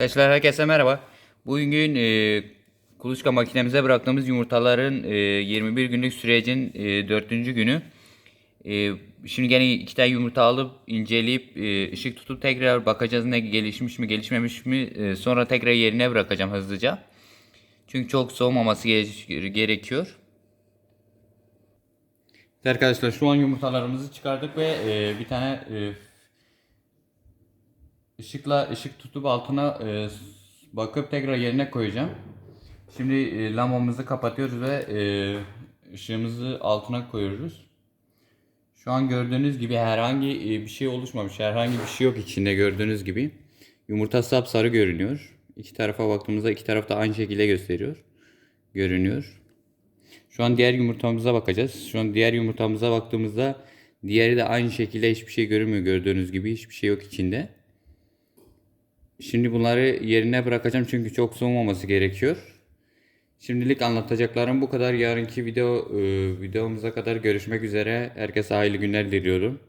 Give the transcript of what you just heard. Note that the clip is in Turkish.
Arkadaşlar herkese merhaba. Bugün e, kuluçka makinemize bıraktığımız yumurtaların e, 21 günlük sürecin e, 4. günü. E, şimdi gene iki tane yumurta alıp inceleyip e, ışık tutup tekrar bakacağız ne gelişmiş mi gelişmemiş mi E, sonra tekrar yerine bırakacağım hızlıca. Çünkü çok soğumaması gere- gerekiyor. Arkadaşlar şu an yumurtalarımızı çıkardık ve e, bir tane e, ışıkla ışık tutup altına e, bakıp tekrar yerine koyacağım. Şimdi e, lambamızı kapatıyoruz ve e, ışığımızı altına koyuyoruz. Şu an gördüğünüz gibi herhangi e, bir şey oluşmamış. Herhangi bir şey yok içinde gördüğünüz gibi. Yumurta sapsarı görünüyor. İki tarafa baktığımızda iki tarafta aynı şekilde gösteriyor. Görünüyor. Şu an diğer yumurtamıza bakacağız. Şu an diğer yumurtamıza baktığımızda diğeri de aynı şekilde hiçbir şey görünmüyor. Gördüğünüz gibi hiçbir şey yok içinde. Şimdi bunları yerine bırakacağım çünkü çok soğumaması gerekiyor. Şimdilik anlatacaklarım bu kadar. Yarınki video e, videomuza kadar görüşmek üzere. Herkese hayırlı günler diliyorum.